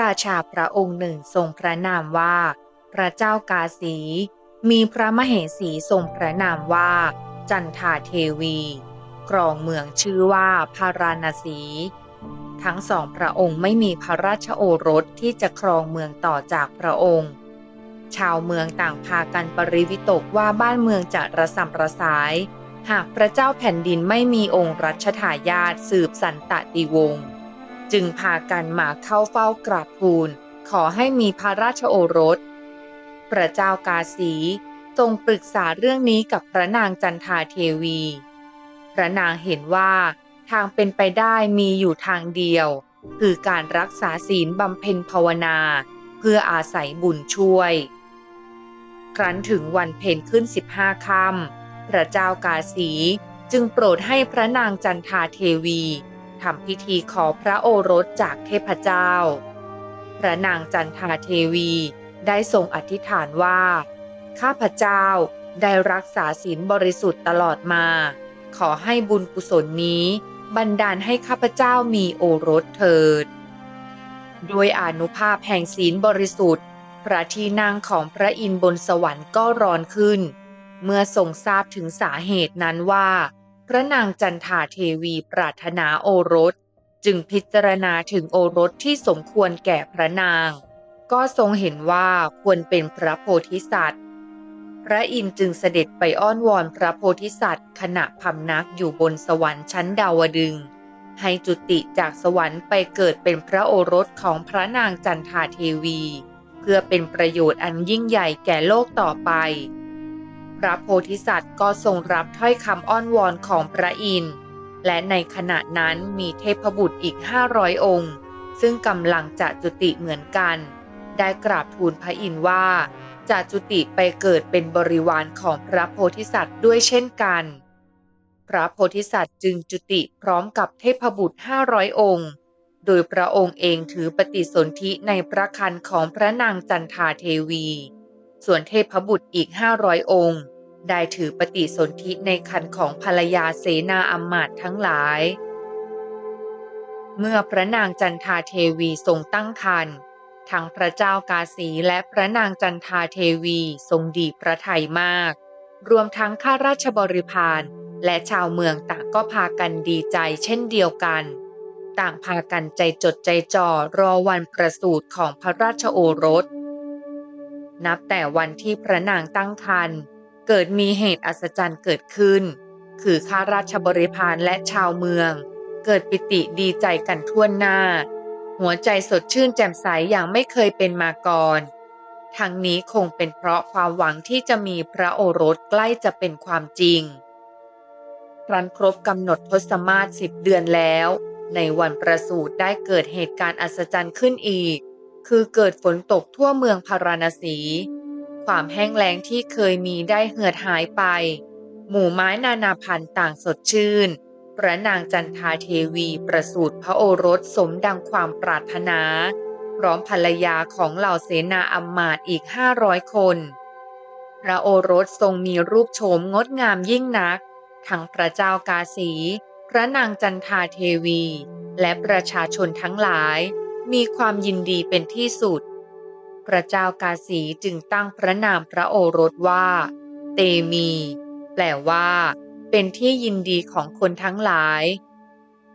ราชาพระองค์หนึ่งทรงพระนามว่า พระเจ้ากาสี มีพระมเหสีทรงพระนามว่า จันทาเทวีกรองเมืองชื่อว่าพาราณสี ทั้งสองพระองค์ไม่มีพระราชโอรสที่จะครองเมืองต่อจากพระองค์ ชาวเมืองต่างพากันปริวิตกว่าบ้านเมืองจะระสำระสาย หากพระเจ้าแผ่นดินไม่มีองค์รัชทายาทสืบสันตติวงศ์ จึงพากันมาเข้าเฝ้ากราบทูล ขอให้มีพระราชโอรส พระเจ้ากาสีทรงปรึกษาเรื่องนี้กับพระนางจันทาเทวี พระนางเห็นว่าทางเป็นไปได้มีอยู่ทางเดียว คือการรักษาศีลบำเพ็ญภาวนา เพื่ออาศัยบุญช่วย ครั้นถึงวันเพ็ญขึ้นสิบห้าค่ำพระเจ้ากาสีจึงโปรดให้พระนางจันทาเทวี ทำพิธีขอพระโอรสจากเทพเจ้า พระนางจันทาเทวีได้ทรงอธิษฐานว่า ข้าพเจ้าได้รักษาศีลบริสุทธิ์ตลอดมา ขอให้บุญกุศลนี้ บันดาลให้ข้าพเจ้ามีโอรสเถิด ด้วยอนุภาพแห่งศีลบริสุทธิ์ พระที่นั่งของพระอินทร์บนสวรรค์ก็ร้อนขึ้น เมื่อทรงทราบถึงสาเหตุนั้นว่า พระนางจันทาเทวีปรารถนาโอรส จึงพิจารณาถึงโอรสที่สมควรแก่พระนาง ก็ทรงเห็นว่าควรเป็นพระโพธิสัตว์ พระอินทร์จึงเสด็จไปอ้อนวอนพระโพธิสัตว์ ขณะพำนักอยู่บนสวรรค์ชั้นดาวดึงให้จุติจากสวรรค์ไปเกิดเป็นพระโอรสของพระนางจันทาเทวี เพื่อเป็นประโยชน์อันยิ่งใหญ่แก่โลกต่อไป พระโพธิสัตว์ก็ทรงรับถ้อยคำอ้อนวอนของพระอินทร์ และในขณะนั้นมีเทพบุตรอีกห้าร้อยองค์ ซึ่งกำลังจะจุติเหมือนกัน ได้กราบทูลพระอินทร์ว่าจะจุติไปเกิดเป็นบริวารของพระโพธิสัตว์ด้วยเช่นกัน พระโพธิสัตว์จึงจุติพร้อมกับเทพบุตรห้าร้อยองค์ โดยพระองค์เองถือปฏิสนธิในพระคันของพระนางจันทาเทวี ส่วนเทพบุตรอีกห้าร้อยองค์ ได้ถือปฏิสนธิในคันของภรรยาเสนาอำมาตย์ทั้งหลาย เมื่อพระนางจันทาเทวีทรงตั้งครรภ์ทั้งพระเจ้ากาสีและพระนางจันทาเทวีทรงดีพระทัยมาก รวมทั้งข้าราชบริพารและชาวเมืองต่างก็พากันดีใจเช่นเดียวกัน ต่างพากันใจจดใจจ่อรอวันประสูติของพระราชโอรส นับแต่วันที่พระนางตั้งครรภ์เกิดมีเหตุอัศจรรย์เกิดขึ้น คือข้าราชบริพารและชาวเมือง เกิดปิติดีใจกันทั่วหน้า หัวใจสดชื่นแจ่มใสอย่างไม่เคยเป็นมาก่อน ทั้งนี้คงเป็นเพราะความหวังที่จะมีพระโอรสใกล้จะเป็นความจริง ครั้นครบกำหนดทศมาศสิบเดือนแล้ว ในวันประสูติได้เกิดเหตุการณ์อัศจรรย์ขึ้นอีก คือเกิดฝนตกทั่วเมืองพาราณสี ความแห้งแล้งที่เคยมีได้เหือดหายไป หมู่ไม้นานาพันธุ์ต่างสดชื่น พระนางจันทาเทวีประสูติพระโอรสสมดังความปรารถนา พร้อมภรรยาของเหล่าเสนาอำมาตย์อีกห้าร้อยคน พระโอรสทรงมีรูปโฉมงดงามยิ่งนัก ทั้งพระเจ้ากาสี พระนางจันทาเทวี และประชาชนทั้งหลาย มีความยินดีเป็นที่สุด พระเจ้ากาสีจึงตั้งพระนามพระโอรสว่า เตมี แปลว่า เป็นที่ยินดีของคนทั้งหลาย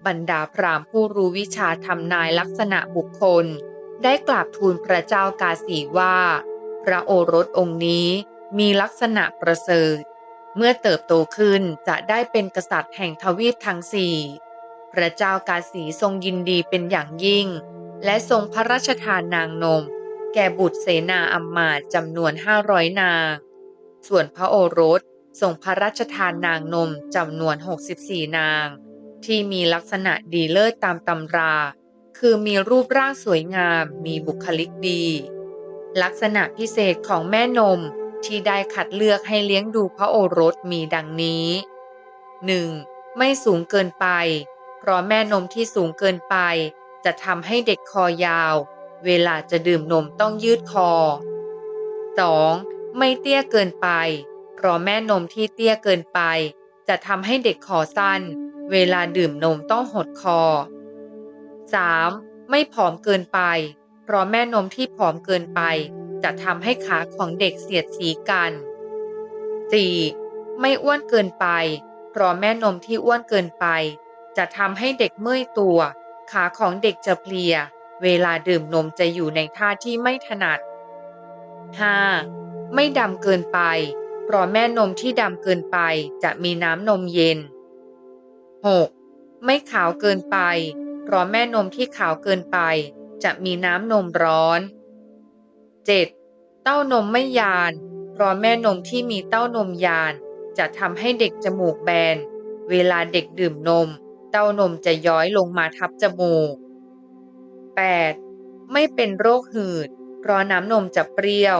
บรรดาพราหมณ์ผู้รู้วิชาทำนายลักษณะบุคคล ได้กราบทูลพระเจ้ากาสีว่า พระโอรสองค์นี้มีลักษณะประเสริฐ เมื่อเติบโตขึ้นจะได้เป็นกษัตริย์แห่งทวีปทั้งสี่ พระเจ้ากาสีทรงยินดีเป็นอย่างยิ่ง และทรงพระราชทานนางนม แก่บุตรเสนาอัมมาจำนวนห้าร้อยนาง ส่วนพระโอรสทรงพระราชทานนางนมจำนวน 64 นาง ที่มีลักษณะดีเลิศตามตำรา คือมีรูปร่างสวยงามมีบุคลิกดี ลักษณะพิเศษของแม่นมที่ได้คัดเลือกให้เลี้ยงดูพระโอรสมีดังนี้ 1. ไม่สูงเกินไป เพราะแม่นมที่สูงเกินไป จะทำให้เด็กคอยาว เวลาจะดื่มนมต้องยืดคอ 2. ไม่เตี้ยเกินไป เพราะแม่นมที่เตี้ยเกินไป จะทำให้เด็กคอสั้น เวลาดื่มนมต้องหดคอ 3. ไม่ผอมเกินไป เพราะแม่นมที่ผอมเกินไป จะทำให้ขาของเด็กเสียดสีกัน 4. ไม่อ้วนเกินไป เพราะแม่นมที่อ้วนเกินไป จะทำให้เด็กเมื่อยตัว ขาของเด็กจะเพลีย เวลาดื่มนมจะอยู่ในท่าที่ไม่ถนัด 5. ไม่ดำเกินไป เพราะแม่นมที่ดำเกินไปจะมีน้ำนมเย็น 6. ไม่ขาวเกินไป เพราะแม่นมที่ขาวเกินไป จะมีน้ำนมร้อน 7. เต้านมไม่ยาน เพราะแม่นมที่มีเต้านมยาน จะทำให้เด็กจมูกแบน เวลาเด็กดื่มนม เต้านมจะย้อยลงมาทับจมูก 8. ไม่เป็นโรคหืด เพราะน้ำนมจะเปรี้ยว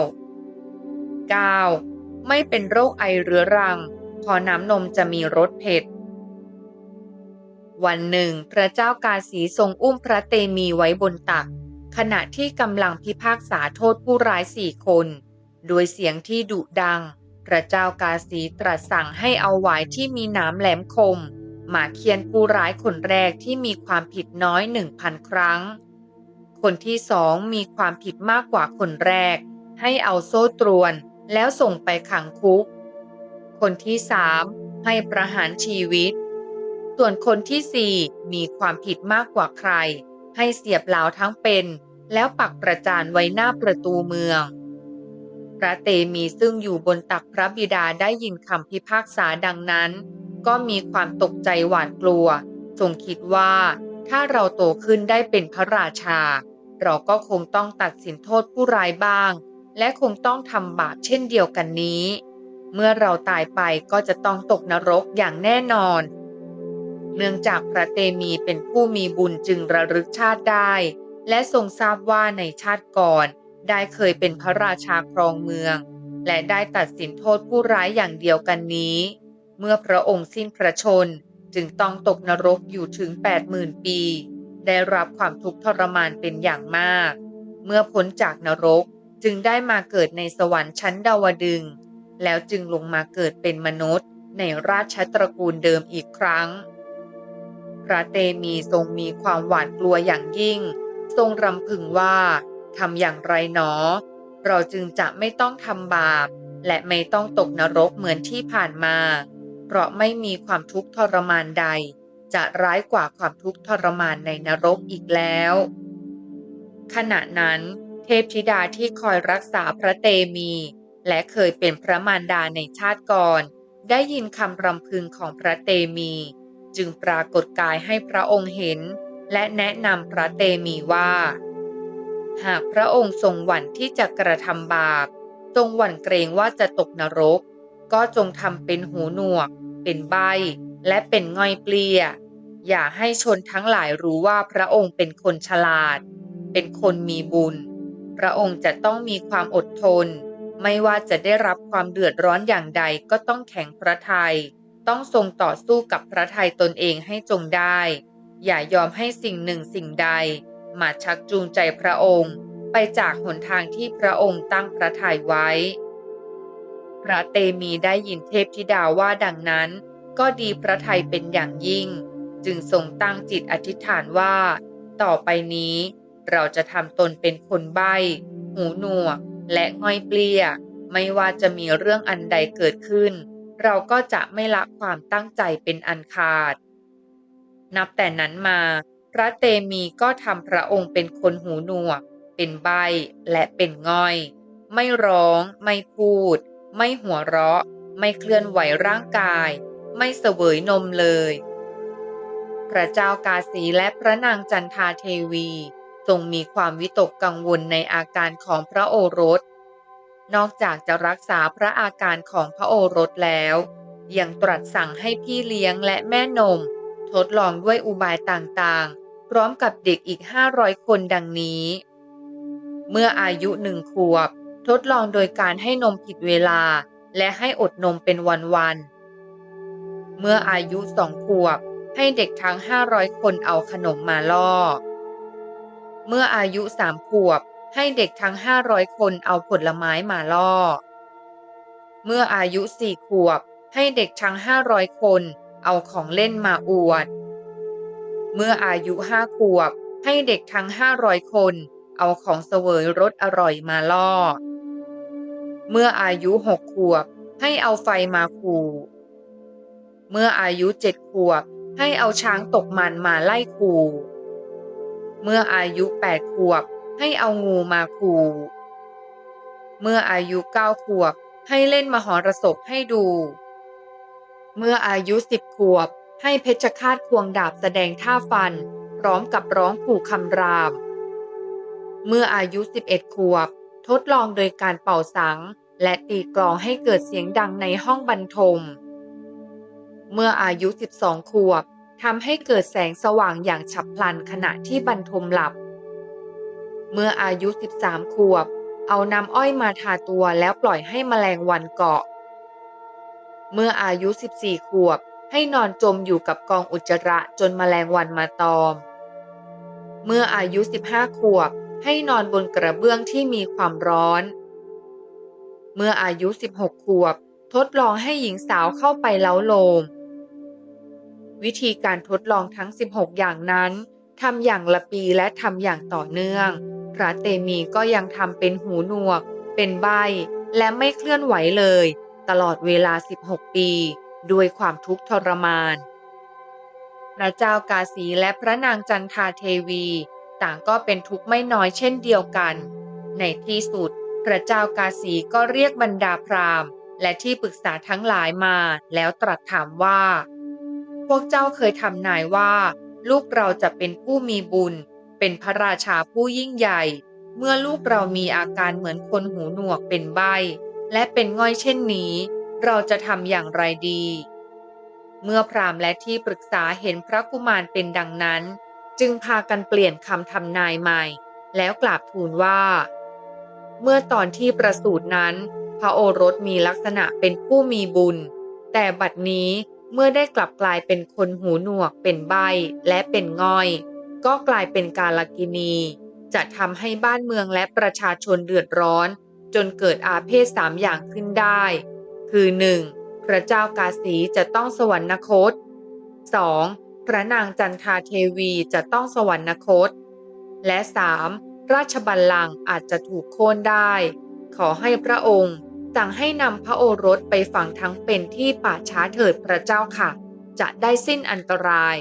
9. ไม่เป็นโรคไอเรื้อรัง เพราะน้ำนมจะมีรสเผ็ด วันหนึ่ง พระเจ้ากาสีทรงอุ้มพระเตมีไว้บนตัก ขณะที่กำลังพิพากษาโทษผู้ร้ายสี่คน โดยเสียงที่ดุดัง พระเจ้ากาสีตรัสสั่งให้เอาหวายที่มีน้ำแหลมคม มาเคียนผู้ร้ายคนแรกที่มีความผิดน้อยหนึ่งพันครั้ง คนที่สองมีความผิดมากกว่าคนแรก ให้เอาโซ่ตรวนแล้วส่งไปขังคุก คนที่สามให้ประหารชีวิต ส่วนคนที่สี่มีความผิดมากกว่าใคร ให้เสียบเหลาทั้งเป็น แล้วปักประจานไว้หน้าประตูเมือง พระเตมีซึ่งอยู่บนตักพระบิดาได้ยินคำพิพากษาดังนั้น ก็มีความตกใจหวาดกลัวทรงคิดว่าถ้าเราโตขึ้นได้เป็นพระราชา เราก็คงต้องตัดสินโทษผู้ร้ายบ้าง และคงต้องทำบาปเช่นเดียวกันนี้ เมื่อเราตายไปก็จะต้องตกนรกอย่างแน่นอน เนื่องจากพระเตมีเป็นผู้มีบุญจึงระลึกชาติได้ และทรงทราบว่าในชาติก่อน ได้เคยเป็นพระราชาครองเมือง และได้ตัดสินโทษผู้ร้ายอย่างเดียวกันนี้ เมื่อพระองค์สิ้นพระชนจึงต้องตกนรกอยู่ถึง 80,000 ปี ได้รับความทุกข์ทรมานเป็นอย่างมาก เมื่อพ้นจากนรกจึงได้มาเกิดในสวรรค์ชั้นดาวดึง แล้วจึงลงมาเกิดเป็นมนุษย์ ในราชตระกูลเดิมอีกครั้ง พระเตมีทรงมีความหวาดกลัวอย่างยิ่ง ทรงรำพึงว่าทำอย่างไรหนอ เราจึงจะไม่ต้องทำบาป และไม่ต้องตกนรกเหมือนที่ผ่านมา เพราะไม่มีความทุกข์ทรมานใด จะร้ายกว่าความทุกข์ทรมานในนรกอีกแล้ว ขณะนั้น เทพธิดาที่คอยรักษาพระเตมี และเคยเป็นพระมารดาในชาติก่อน ได้ยินคำรำพึงของพระเตมี จึงปรากฏกายให้พระองค์เห็น และแนะนำพระเตมีว่า หากพระองค์ทรงหวั่นที่จะกระทำบาปทรงหวั่นเกรงว่าจะตกนรก ก็จงทำเป็นหูหนวก เป็นใบ และเป็นง่อยเปลี่ย อย่าให้ชนทั้งหลายรู้ว่าพระองค์เป็นคนฉลาด เป็นคนมีบุญ พระองค์จะต้องมีความอดทน ไม่ว่าจะได้รับความเดือดร้อนอย่างใดก็ต้องแข็งพระทยัยต้องทรงต่อสู้กับพระทัยตนเองให้จงได้ อย่ายอมให้สิ่งหนึ่งสิ่งใด มาชักจูงใจพระองค์ ไปจากหนทางที่พระองค์ตั้งพระทัยไว้ พระเตมีได้ยินเทพธิดาว่าดังนั้น ก็ดีพระทัยเป็นอย่างยิ่ง จึงทรงตั้งจิตอธิษฐานว่า ต่อไปนี้ เราจะทำตนเป็นคนใบ้หูหนวก และง่อยเปลี่ยไม่ว่าจะมีเรื่องอันใดเกิดขึ้น เราก็จะไม่ละความตั้งใจเป็นอันขาด นับแต่นั้นมา พระเตมีก็ทำพระองค์เป็นคนหูหนวก เป็นใบและเป็นง่อย ไม่ร้อง ไม่พูด ไม่หัวเราะ ไม่เคลื่อนไหวร่างกาย ไม่เสวยนมเลย พระเจ้ากาสีและพระนางจันทาเทวีทรงมีความวิตกกังวลในอาการของพระโอรส นอกจากจะรักษาพระอาการของพระโอรสแล้ว ยังตรัสสั่งให้พี่เลี้ยงและแม่นม ทดลองด้วยอุบายต่างๆ พร้อมกับเด็กอีก 500 คนดังนี้ เมื่ออายุหนึ่งขวบ ทดลองโดยการให้นมผิดเวลา และให้อดนมเป็นวันๆ เมื่ออายุสองขวบให้เด็กทั้ง 500 คนเอาขนมมาล่อ เมื่ออายุสามขวบ ให้เด็กทั้ง 500 คนเอาผลไม้มาล่อ เมื่ออายุสี่ขวบ ให้เด็กทั้ง 500 คนเอาของเล่นมาอวด เมื่ออายุห้าขวบ ให้เด็กทั้ง 500 คน เอาของเสวยรสอร่อยมาล่อ เมื่ออายุหกขวบให้เอาไฟมาขู่ เมื่ออายุเจ็ดขวบให้เอาช้างตกมันมาไล่ขู่ เมื่ออายุแปดขวบให้เอางูมาขู่ เมื่ออายุเก้าขวบให้เล่นมหรสพให้ดู เมื่ออายุสิบขวบให้เพชฌฆาตควงดาบแสดงท่าฟัน พร้อมกับร้องขู่คำราม เมื่ออายุ 11 ขวบ ทดลองโดยการเป่าสัง และตีกลองให้เกิดเสียงดังในห้องบรรทม เมื่ออายุ 12 ขวบทำให้เกิดแสงสว่างอย่างฉับพลันขณะที่บรรทมหลับ เมื่ออายุ 13 ขวบ เอาน้ำอ้อยมาทาตัวแล้วปล่อยให้แมลงวันเกาะ เมื่ออายุ 14 ขวบ ให้นอนจมอยู่กับกองอุจจาระจนมแมลงวันมาตอม เมื่ออายุ 15 ขวบ ให้นอนบนกระเบื้องที่มีความร้อน เมื่ออายุ 16 ขวบ ทดลองให้หญิงสาวเข้าไปเล้าโลม วิธีการทดลองทั้ง 16 อย่างนั้นทำอย่างละปีและทำอย่างต่อเนื่อง พระเตมีก็ยังทำเป็นหูหนวก เป็นใบ และไม่เคลื่อนไหวเลย ตลอดเวลา 16 ปีด้วยความทุกข์ทรมาน พระเจ้ากาสีและพระนางจันทาเทวี ต่างก็เป็นทุกข์ไม่น้อยเช่นเดียวกัน ในที่สุด พระเจ้ากาสีก็เรียกบรรดาพราหมณ์ และที่ปรึกษาทั้งหลายมา แล้วตรัสถามว่า พวกเจ้าเคยทำนายว่า ลูกเราจะเป็นผู้มีบุญ เป็นพระราชาผู้ยิ่งใหญ่ เมื่อลูกเรามีอาการเหมือนคนหูหนวกเป็นใบและเป็นง่อยเช่นนี้ เราจะทำอย่างไรดี เมื่อพรามและที่ปรึกษาเห็นพระกุมารเป็นดังนั้น จึงพากันเปลี่ยนคำทำนายใหม่ แล้วกราบทูลว่า เมื่อตอนที่ประสูตินั้น พระโอรสมีลักษณะเป็นผู้มีบุญ แต่บัดนี้เมื่อได้กลับกลายเป็นคนหูหนวกเป็นใบและเป็นง่อย ก็กลายเป็นกาลกินี จะทำให้บ้านเมืองและประชาชนเดือดร้อน จนเกิดอาเพศสามอย่างขึ้นได้ คือ 1. พระเจ้ากาสีจะต้องสวรรคต 2. พระนางจันทาเทวีจะต้องสวรรคต และ 3. ราชบัลลังก์อาจจะถูกโค่นได้ ขอให้พระองค์สั่งให้นำพระโอรสไปฝังทั้งเป็นที่ป่าช้าเถิดพระเจ้าค่ะ จะได้สิ้นอันตราย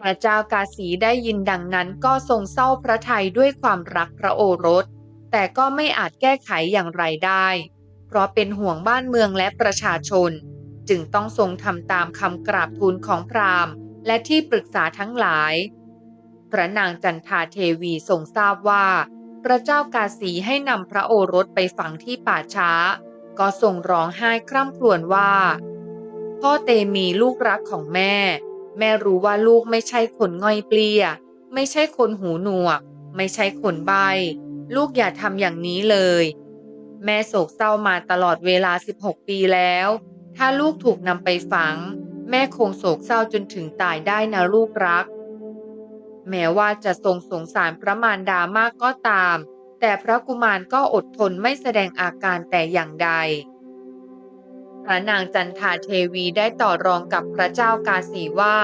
พระเจ้ากาสีได้ยินดังนั้นก็ทรงเศร้าพระทัยด้วยความรักพระโอรส แต่ก็ไม่อาจแก้ไขอย่างไรได้ เพราะเป็นห่วงบ้านเมืองและประชาชน จึงต้องทรงทำตามคำกราบทูลของพราหมณ์ และที่ปรึกษาทั้งหลาย พระนางจันทาเทวีทรงทราบว่า พระเจ้ากาสีให้นำพระโอรสไปฝังที่ป่าช้า ก็ทรงร้องไห้คร่ำครวญว่า พ่อเตมีลูกรักของแม่ แม่รู้ว่าลูกไม่ใช่คนง่อยเปลี่ย ไม่ใช่คนหูหนวก ไม่ใช่คนใบ ลูกอย่าทำอย่างนี้เลย แม่โศกเศร้ามาตลอดเวลา 16 ปีแล้ว ถ้าลูกถูกนำไปฝัง แม่คงโศกเศร้าจนถึงตายได้นะลูกรัก แม้ว่าจะทรงสงสารพระมารดามากก็ตาม แต่พระกุมารก็อดทนไม่แสดงอาการแต่อย่างใดพระนางจันทาเทวีได้ต่อรองกับพระเจ้ากาสีว่า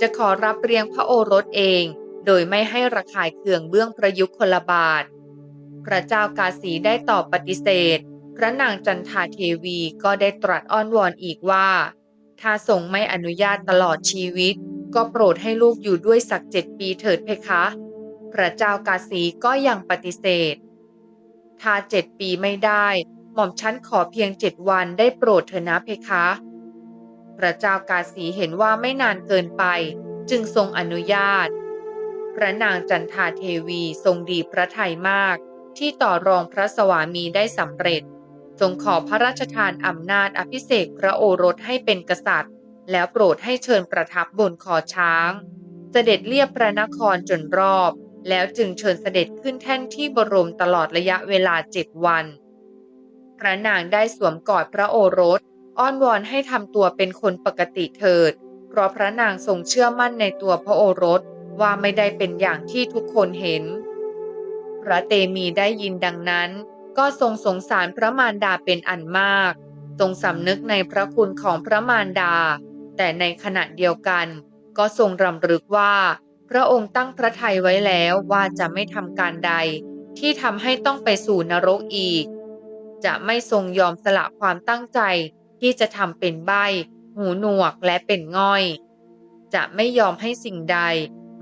จะขอรับเรียงพระโอรสเอง โดยไม่ให้ระคายเคืองเบื้องประยุกต์คนละบาท พระเจ้ากาสีได้ตอบปฏิเสธ พระนางจันทาเทวีก็ได้ตรัสอ้อนวอนอีกว่า ถ้าทรงไม่อนุญาตตลอดชีวิต ก็โปรดให้ลูกอยู่ด้วยสักเจ็ดปีเถิดเพคะ พระเจ้ากาสีก็ยังปฏิเสธ ถ้าเจ็ดปีไม่ได้ หม่อมชั้นขอเพียงเจ็ดวันได้โปรดเถอนะเพคะ พระเจ้ากาสีเห็นว่าไม่นานเกินไป จึงทรงอนุญาต พระนางจันทาเทวีทรงดีพระทัยมาก ที่ต่อรองพระสวามีได้สำเร็จ ทรงขอพระราชทานอำนาจอภิเษกพระโอรสให้เป็นกษัตริย์ แล้วโปรดให้เชิญประทับบนคอช้าง เสด็จเลียบพระนครจนรอบ แล้วจึงเชิญเสด็จขึ้นแท่นที่บรมตลอดระยะเวลาเจ็ดวัน พระนางได้สวมกอดพระโอรส อ้อนวอนให้ทำตัวเป็นคนปกติเถิด เพราะพระนางทรงเชื่อมั่นในตัวพระโอรสว่าไม่ได้เป็นอย่างที่ทุกคนเห็น พระเตมีได้ยินดังนั้น ก็ทรงสงสารพระมารดาเป็นอันมาก ทรงสำนึกในพระคุณของพระมารดา แต่ในขณะเดียวกัน ก็ทรงรำลึกว่า พระองค์ตั้งพระทัยไว้แล้วว่าจะไม่ทำการใด ที่ทำให้ต้องไปสู่นรกอีก จะไม่ทรงยอมสละความตั้งใจที่จะทำเป็นใบหูหนวกและเป็นง่อย จะไม่ยอมให้สิ่งใด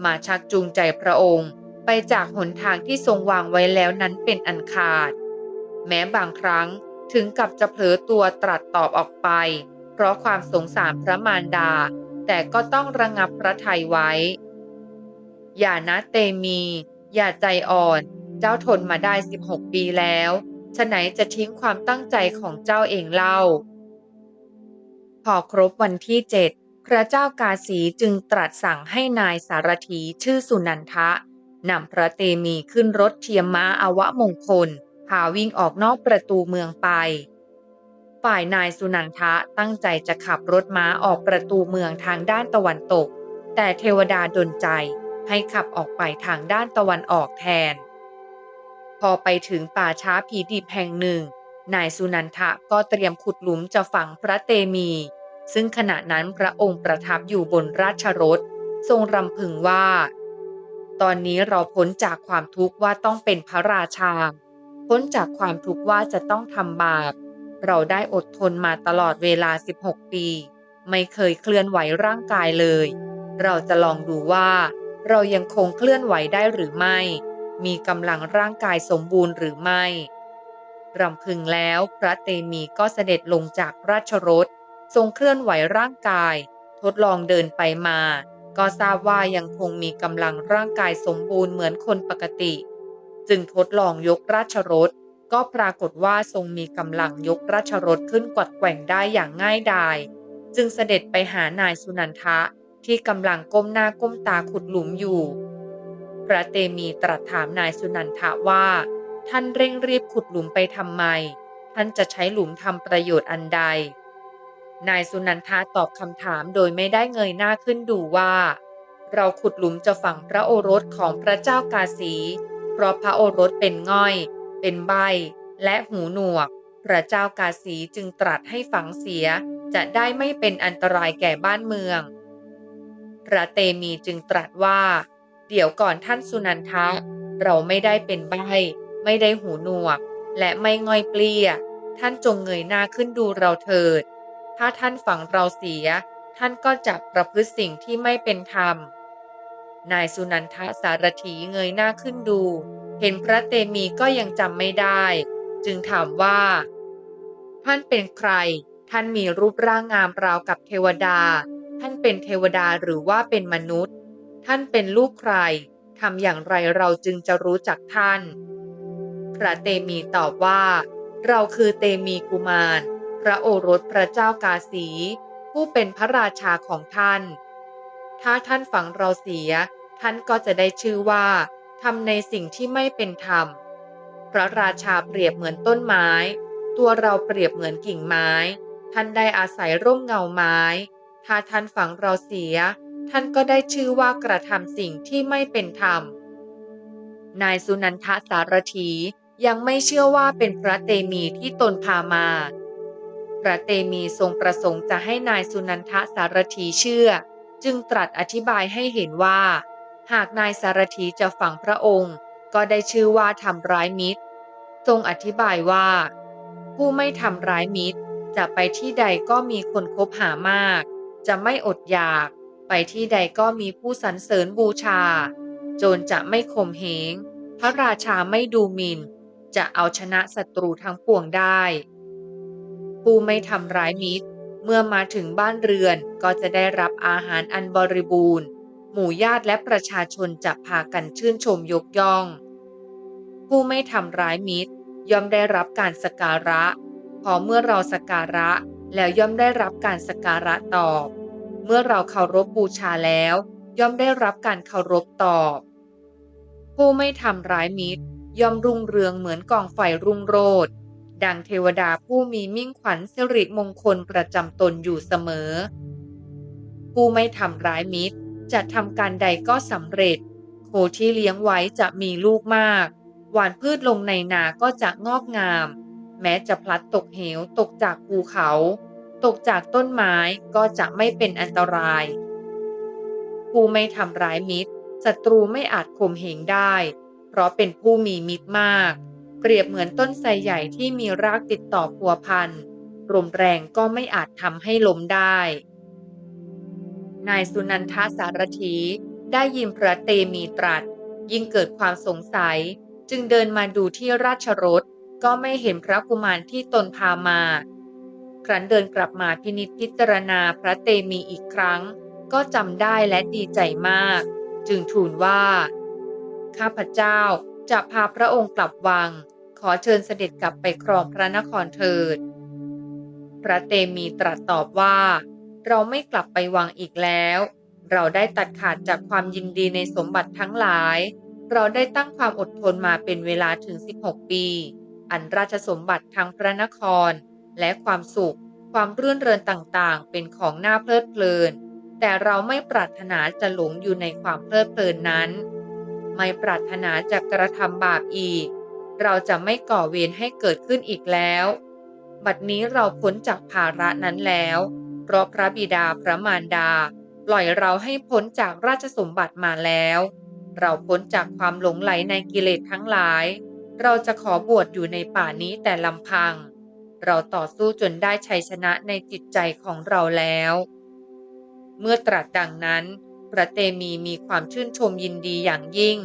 มาชักจูงใจพระองค์ ไปจากหนทางที่ทรงวางไว้แล้วนั้นเป็นอันขาด แม้บางครั้งถึงกับจะเผลอตัวตรัสตอบออกไป เพราะความสงสารพระมารดา แต่ก็ต้องระงับพระทัยไว้ อย่านะเตมี อย่าใจอ่อน เจ้าทนมาได้ 16 ปีแล้วฉะไหนจะทิ้งความตั้งใจของเจ้าเองเล่า พอครบวันที่เจ็ดพระเจ้ากาสีจึงตรัสสั่งให้นายสารถีชื่อสุนันทะนำพระเตมีขึ้นรถเทียมม้าอวะมงคล พาวิ่งออกนอกประตูเมืองไป ฝ่ายนายสุนันทะตั้งใจจะขับรถม้าออกประตูเมืองทางด้านตะวันตก แต่เทวดาดลใจให้ขับออกไปทางด้านตะวันออกแทน พอไปถึงป่าช้าผีดิบแห่งหนึ่ง นายสุนันทะก็เตรียมขุดหลุมจะฝังพระเตมี ซึ่งขณะนั้นพระองค์ประทับอยู่บนราชรถ ทรงรำพึงว่า ตอนนี้เราพ้นจากความทุกข์ว่าต้องเป็นพระราชา พ้นจากความทุกข์ว่าจะต้องทำบาป เราได้อดทนมาตลอดเวลา 16 ปี ไม่เคยเคลื่อนไหวร่างกายเลย เราจะลองดูว่า เรายังคงเคลื่อนไหวได้หรือไม่ มีกำลังร่างกายสมบูรณ์หรือไม่รำพึงแล้วพระเตมีก็เสด็จลงจากราชรถ ทรงเคลื่อนไหวร่างกาย ทดลองเดินไปมา ก็ทราบว่ายังคงมีกำลังร่างกายสมบูรณ์เหมือนคนปกติ จึงทดลองยกราชรถ ก็ปรากฏว่าทรงมีกำลังยกราชรถขึ้นกวัดแกว่งได้อย่างง่ายดาย จึงเสด็จไปหานายสุนันทะที่กำลังก้มหน้าก้มตาขุดหลุมอยู่ พระเตมีตรัสถามนายสุนันทะว่า ท่านเร่งรีบขุดหลุมไปทำไม ท่านจะใช้หลุมทำประโยชน์อันใด นายสุนันทะตอบคำถามโดยไม่ได้เงยหน้าขึ้นดูว่า เราขุดหลุมจะฝังพระโอรสของพระเจ้ากาสี เพราะพระโอรสเป็นง่อย เป็นใบ และหูหนวก พระเจ้ากาสีจึงตรัสให้ฝังเสีย จะได้ไม่เป็นอันตรายแก่บ้านเมือง พระเตมีจึงตรัสว่า เดี๋ยวก่อนท่านสุนันทะ เราไม่ได้เป็นใบ ไม่ได้หูหนวก และไม่ง่อยเปลี้ย ท่านจงเงยหน้าขึ้นดูเราเถิด ถ้าท่านฝังเราเสีย ท่านก็จะประพฤติสิ่งที่ไม่เป็นธรรม นายสุนันทะสารถีเงยหน้าขึ้นดู เห็นพระเตมีก็ยังจำไม่ได้ จึงถามว่า ท่านเป็นใคร ท่านมีรูปร่างงามราวกับเทวดา ท่านเป็นเทวดาหรือว่าเป็นมนุษย์ ท่านเป็นลูกใครทำอย่างไรเราจึงจะรู้จักท่าน พระเตมีตอบว่า เราคือเตมีกุมาร พระโอรสพระเจ้ากาสี ผู้เป็นพระราชาของท่าน ถ้าท่านฝังเราเสีย ท่านก็จะได้ชื่อว่าทำในสิ่งที่ไม่เป็นธรรม พระราชาเปรียบเหมือนต้นไม้ ตัวเราเปรียบเหมือนกิ่งไม้ ท่านได้อาศัยร่มเงาไม้ ถ้าท่านฝังเราเสีย ท่านก็ได้ชื่อว่ากระทำสิ่งที่ไม่เป็นธรรม นายสุนันทสารถียังไม่เชื่อว่าเป็นพระเตมีที่ตนพามา พระเตมีทรงประสงค์จะให้นายสุนันทสารถีเชื่อ จึงตรัสอธิบายให้เห็นว่า หากนายสารถีจะฝังพระองค์ ก็ได้ชื่อว่าทำร้ายมิตร ทรงอธิบายว่า ผู้ไม่ทำร้ายมิตร จะไปที่ใดก็มีคนคบหามาก จะไม่อดอยาก ไปที่ใดก็มีผู้สรรเสริญบูชา โจรจะไม่ข่มเหง พระราชาไม่ดูหมิน่น จะเอาชนะศัตรูทั้งปวงได้ ผู้ไม่ทำร้ายมิตร เมื่อมาถึงบ้านเรือนก็จะได้รับอาหารอันบริบูรณ์ หมู่ญาติและประชาชนจะพากันชื่นชมยกย่อง ผู้ไม่ทำร้ายมิตร ย่อมได้รับการสการะ พอเมื่อเราสการะแล้วย่อมได้รับการสการะตอบ เมื่อเราเคารพบูชาแล้ว ย่อมได้รับการเคารพตอบ ผู้ไม่ทำร้ายมิตร ย่อมรุ่งเรืองเหมือนกองไฟรุ่งโรจน์ดังเทวดาผู้มีมิ่งขวัญสิริมงคลประจำตนอยู่เสมอ ผู้ไม่ทำร้ายมิตร จะทำการใดก็สำเร็จ โคที่เลี้ยงไว้จะมีลูกมาก หวานพืชลงในนาก็จะงอกงาม แม้จะพลัดตกเหวตกจากภูเขา ตกจากต้นไม้ก็จะไม่เป็นอันตราย ผู้ไม่ทำร้ายมิตรศัตรูไม่อาจข่มเหงได้ เพราะเป็นผู้มีมิตรมาก เปรียบเหมือนต้นไทรใหญ่ที่มีรากติดต่อพัวพันลมแรงก็ไม่อาจทำให้ล้มได้ นายสุนันทสารถีได้ยินพระเตมีตรัส ยิ่งเกิดความสงสัย จึงเดินมาดูที่ราชรถ ก็ไม่เห็นพระกุมารที่ตนพามา ครั้นเดินกลับมาพินิจพิจารณาพระเตมีอีกครั้ง ก็จำได้และดีใจมาก จึงทูลว่า ข้าพเจ้าจะพาพระองค์กลับวัง ขอเชิญเสด็จกลับไปครองพระนครเถิด พระเตมีตรัสตอบว่า เราไม่กลับไปวังอีกแล้ว เราได้ตัดขาดจากความยินดีในสมบัติทั้งหลาย เราได้ตั้งความอดทนมาเป็นเวลาถึง 16 ปี อันราชสมบัติทั้งพระนคร และความสุข ความรื่นเริงต่างๆ เป็นของน่าเพลิดเพลิน แต่เราไม่ปรารถนาจะหลงอยู่ในความเพลิดเพลินนั้น ไม่ปรารถนาจะกระทำบาปอีก เราจะไม่ก่อเวรให้เกิดขึ้นอีกแล้ว บัดนี้เราพ้นจากภาระนั้นแล้ว เพราะพระบิดาพระมารดา ปล่อยเราให้พ้นจากราชสมบัติมาแล้ว เราพ้นจากความหลงไหลในกิเลสทั้งหลาย เราจะขอบวชอยู่ในป่านี้แต่ลำพัง เราต่อสู้จนได้ชัยชนะในจิตใจของเราแล้ว เมื่อตรัสดังนั้น พระเตมีมีความชื่นชมยินดีอย่างยิ่ง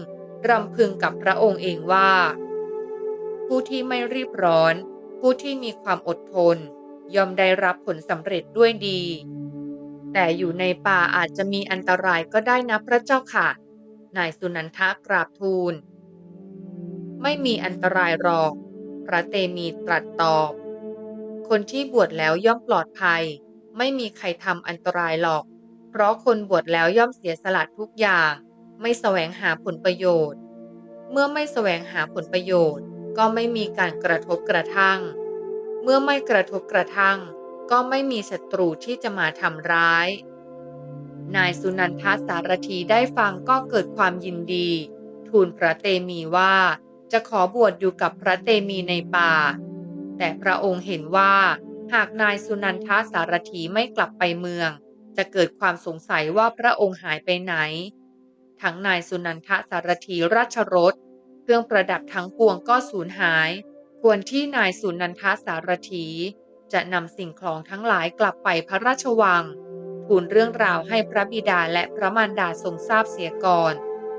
รำพึงกับพระองค์เองว่า ผู้ที่ไม่รีบร้อน ผู้ที่มีความอดทน ย่อมได้รับผลสำเร็จด้วยดี แต่อยู่ในป่าอาจจะมีอันตรายก็ได้นะพระเจ้าค่ะ นายสุนันทากราบทูล ไม่มีอันตรายหรอก พระเตมีตรัสตอบ คนที่บวชแล้วย่อมปลอดภัย ไม่มีใครทำอันตรายหรอก เพราะคนบวชแล้วย่อมเสียสละทุกอย่าง ไม่แสวงหาผลประโยชน์ เมื่อไม่แสวงหาผลประโยชน์ ก็ไม่มีการกระทบกระทั่ง เมื่อไม่กระทบกระทั่ง ก็ไม่มีศัตรูที่จะมาทำร้าย นายสุนันทสารธีได้ฟังก็เกิดความยินดี ทูลพระเตมีว่าจะขอบวชอยู่กับพระเตมีในป่า แต่พระองค์เห็นว่าหากนายสุนันทสารถีไม่กลับไปเมือง จะเกิดความสงสัยว่าพระองค์หายไปไหน ทั้งนายสุนันทสารถีราชรถ เครื่องประดับทั้งปวงก็สูญหาย ควรที่นายสุนันทสารถีจะนำสิ่งของทั้งหลายกลับไปพระราชวัง ทูลเรื่องราวให้พระบิดาและพระมารดาทรงทราบเสียก่อน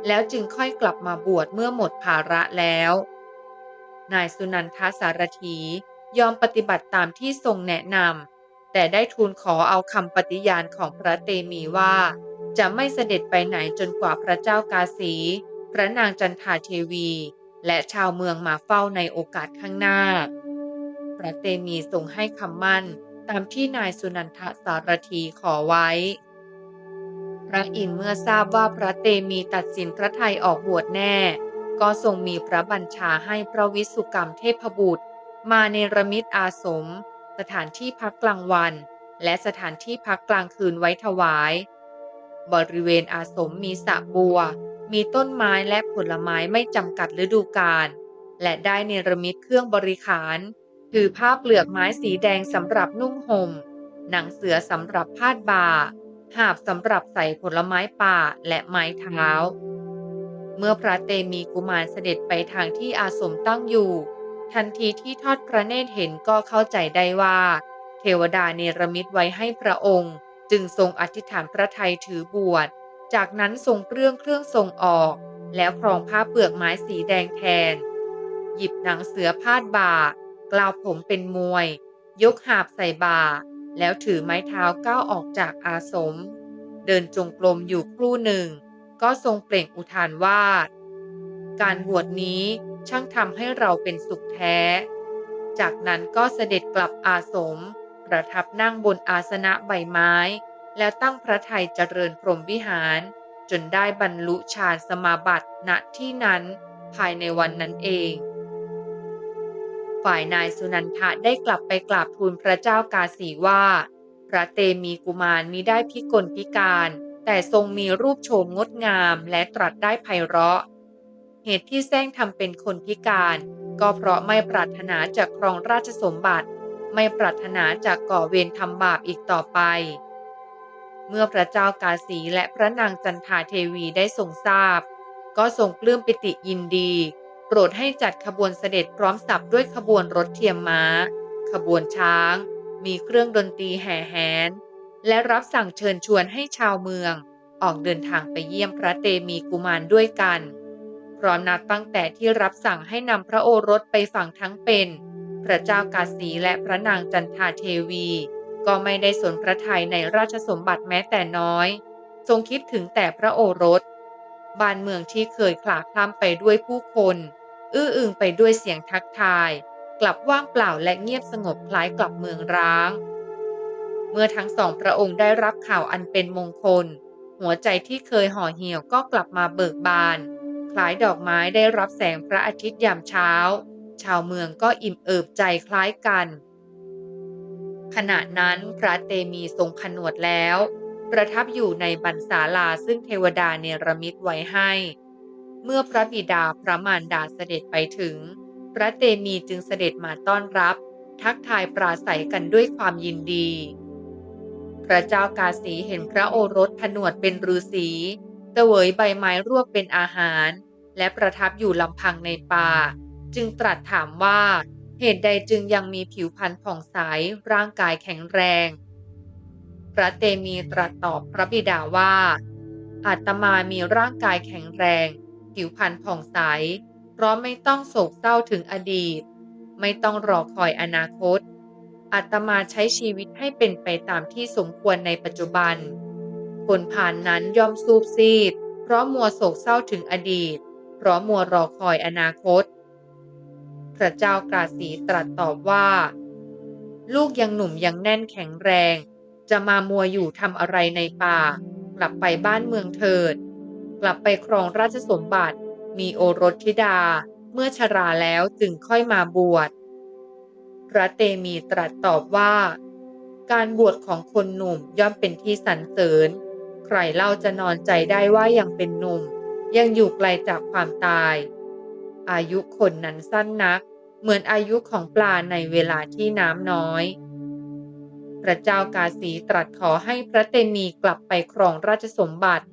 แล้วจึงค่อยกลับมาบวชเมื่อหมดภาระแล้ว นายสุนันทสารถียอมปฏิบัติตามที่ทรงแนะนำแต่ได้ทูลขอเอาคำปฏิญาณของพระเตมีว่า จะไม่เสด็จไปไหนจนกว่าพระเจ้ากาสี พระนางจันทาเทวี และชาวเมืองมาเฝ้าในโอกาสข้างหน้า พระเตมีทรงให้คำมั่นตามที่นายสุนันทสารถีขอไว้ พระอินเมื่อทราบว่าพระเตมีตัดสินพระไทยออกบวชแน่ ก็ทรงมีพระบัญชาให้พระวิสุกรรมเทพบุตร มาเนรมิตอาสม สถานที่พักกลางวัน และสถานที่พักกลางคืนไว้ถวาย บริเวณอาสมมีสระบัว มีต้นไม้และผลไม้ไม่จำกัดฤดูกาลและได้เนรมิตเครื่องบริขาร คือผ้าเปลือกไม้สีแดงสำหรับนุ่งห่ม หนังเสือสำหรับพาดบ่า หาบสำหรับใส่ผลไม้ป่าและไม้เท้า เมื่อพระเตมีกุมารเสด็จไปทางที่อาสมตั้งอยู่ ทันทีที่ทอดพระเนตรเห็นก็เข้าใจได้ว่า เทวดาเนรมิตไว้ให้พระองค์ จึงทรงอธิษฐานพระทัยถือบวช จากนั้นทรงเครื่องเครื่องทรงออก แล้วครองผ้าเปลือกไม้สีแดงแทน หยิบหนังเสือพาดบ่ากล่าวผมเป็นมวย ยกหาบใส่บ่า แล้วถือไม้เท้าก้าวออกจากอาสม เดินจงกรมอยู่ครู่หนึ่ง ก็ทรงเปล่งอุทานว่า การบวชนี้ช่างทำให้เราเป็นสุขแท้ จากนั้นก็เสด็จกลับอาสม ประทับนั่งบนอาสนะใบไม้ แล้วตั้งพระทัยเจริญพรหมวิหาร จนได้บรรลุฌานสมาบัติณที่นั้นภายในวันนั้นเอง ฝ่ายนายสุนันทะได้กลับไปกราบทูลพระเจ้ากาสีว่า พระเตมีกุมารมิได้พิกลพิการ แต่ทรงมีรูปโฉมงดงามและตรัสได้ไพเราะ เหตุที่แซงทำเป็นคนพิการ ก็เพราะไม่ปรารถนาจะครองราชสมบัติ ไม่ปรารถนาจะก่อเวรทำบาปอีกต่อไป เมื่อพระเจ้ากาสีและพระนางจันทาเทวีได้ทรงทราบ ก็ทรงปลื้มปิติยินดี โปรดให้จัดขบวนเสด็จพร้อมสับด้วยขบวนรถเทียมม้า ขบวนช้าง มีเครื่องดนตรีแห่แหน และรับสั่งเชิญชวนให้ชาวเมือง ออกเดินทางไปเยี่ยมพระเตมีกุมารด้วยกัน พร้อมนัดตั้งแต่ที่รับสั่งให้นำพระโอรสไปฝังทั้งเป็น พระเจ้ากาสีและพระนางจันทาเทวี ก็ไม่ได้สนพระทัยในราชสมบัติแม้แต่น้อย ทรงคิดถึงแต่พระโอรส บ้านเมืองที่เคยขลาคล่ำไปด้วยผู้คน อื้ออึงไปด้วยเสียงทักทาย กลับว่างเปล่าและเงียบสงบคล้ายกลับเมืองร้าง เมื่อทั้งสองพระองค์ได้รับข่าวอันเป็นมงคล หัวใจที่เคยห่อเหี่ยวก็กลับมาเบิกบาน คล้ายดอกไม้ได้รับแสงพระอาทิตย์ยามเช้า ชาวเมืองก็อิ่มเอิบใจคล้ายกัน ขณะนั้นพระเตมีทรงผนวดแล้ว ประทับอยู่ในบรรษาลาซึ่งเทวดาเนรมิตไว้ให้ เมื่อพระบิดาพระมารดาเสด็จไปถึง พระเตมีจึงเสด็จมาต้อนรับ ทักทายปราศัยกันด้วยความยินดี พระเจ้ากาสีเห็นพระโอรสผนวดเป็นฤาษีเสวยใบไม้รวกเป็นอาหาร และประทับอยู่ลำพังในป่า จึงตรัสถามว่า เหตุใดจึงยังมีผิวพรรณผ่องใสร่างกายแข็งแรง พระเตมีตรัสตอบพระบิดาว่า อาตมามีร่างกายแข็งแรง ผิวพรรณผ่องใส เพราะไม่ต้องโศกเศร้าถึงอดีต ไม่ต้องรอคอยอนาคต อาตมาใช้ชีวิตให้เป็นไปตามที่สมควรในปัจจุบันคนผ่านนั้นย่อมสูบซีด เพราะมัวโศกเศร้าถึงอดีต เพราะมัวรอคอยอนาคต พระเจ้ากาสีตรัสตอบว่า ลูกยังหนุ่มยังแน่นแข็งแรง จะมามัวอยู่ทำอะไรในป่า กลับไปบ้านเมืองเถิด กลับไปครองราชสมบัติ มีโอรสธิดา เมื่อชราแล้วจึงค่อยมาบวชพระเตมีตรัสตอบว่า การบวชของคนหนุ่มย่อมเป็นที่สรรเสริญ ใครเล่าจะนอนใจได้ว่ายังเป็นหนุ่ม ยังอยู่ไกลจากความตาย อายุคนนั้นสั้นนัก เหมือนอายุของปลาในเวลาที่น้ำน้อย พระเจ้ากาสีตรัสขอให้พระเตมีกลับไปครองราชสมบัติ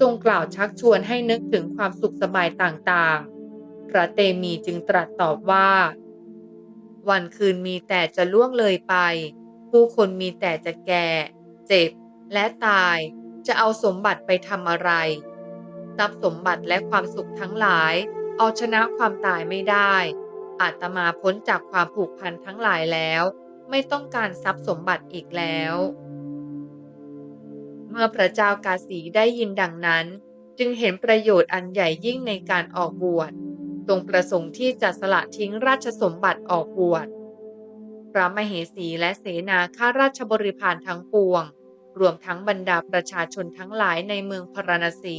ทรงกล่าวชักชวนให้นึกถึงความสุขสบายต่างๆ พระเตมีจึงตรัสตอบว่า วันคืนมีแต่จะล่วงเลยไป ผู้คนมีแต่จะแก่ เจ็บ และตาย จะเอาสมบัติไปทำอะไรทรัพย์สมบัติและความสุขทั้งหลาย เอาชนะความตายไม่ได้ อาตมาพ้นจากความผูกพันทั้งหลายแล้ว ไม่ต้องการทรัพย์สมบัติอีกแล้ว เมื่อพระเจ้ากาสีได้ยินดังนั้น จึงเห็นประโยชน์อันใหญ่ยิ่งในการออกบวชทรงประสงค์ที่จะสละทิ้งราชสมบัติออกบวชพระมเหสีและเสนาข้าราชบริพารทั้งปวง รวมทั้งบรรดาประชาชนทั้งหลายในเมืองพาราณสี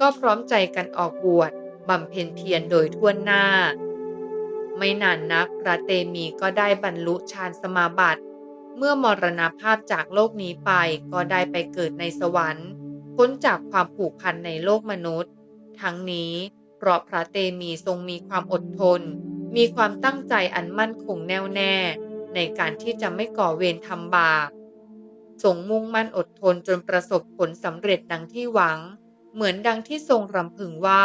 ก็พร้อมใจกันออกบวชบำเพ็ญเพียรโดยทั่วหน้า ไม่นานนักพระเตมีก็ได้บรรลุฌานสมาบัติ เมื่อมรณภาพจากโลกนี้ไปก็ได้ไปเกิดในสวรรค์พ้นจากความผูกพันในโลกมนุษย์ ทั้งนี้เพราะพระเตมีทรงมีความอดทน มีความตั้งใจอันมั่นคงแน่วแน่ ในการที่จะไม่ก่อเวรทำบาปทรงมุ่งมั่นอดทนจนประสบผลสำเร็จดังที่หวัง เหมือนดังที่ทรงรำพึงว่า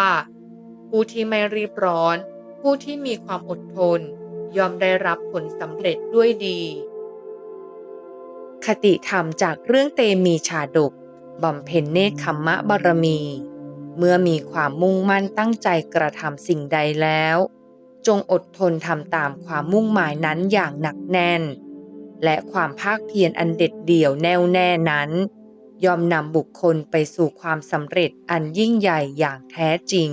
ผู้ที่ไม่รีบร้อน ผู้ที่มีความอดทน ยอมได้รับผลสำเร็จด้วยดี คติธรรมจากเรื่องเตมีชาดกบำเพ็ญเนคขมมะบารมี เมื่อมีความมุ่งมั่นตั้งใจกระทำสิ่งใดแล้ว จงอดทนทำตามความมุ่งหมายนั้นอย่างหนักแน่น และความภาคเพียรอันเด็ดเดี่ยวแน่วแน่นั้น ยอมนำบุคคลไปสู่ความสำเร็จอันยิ่งใหญ่อย่างแท้จริง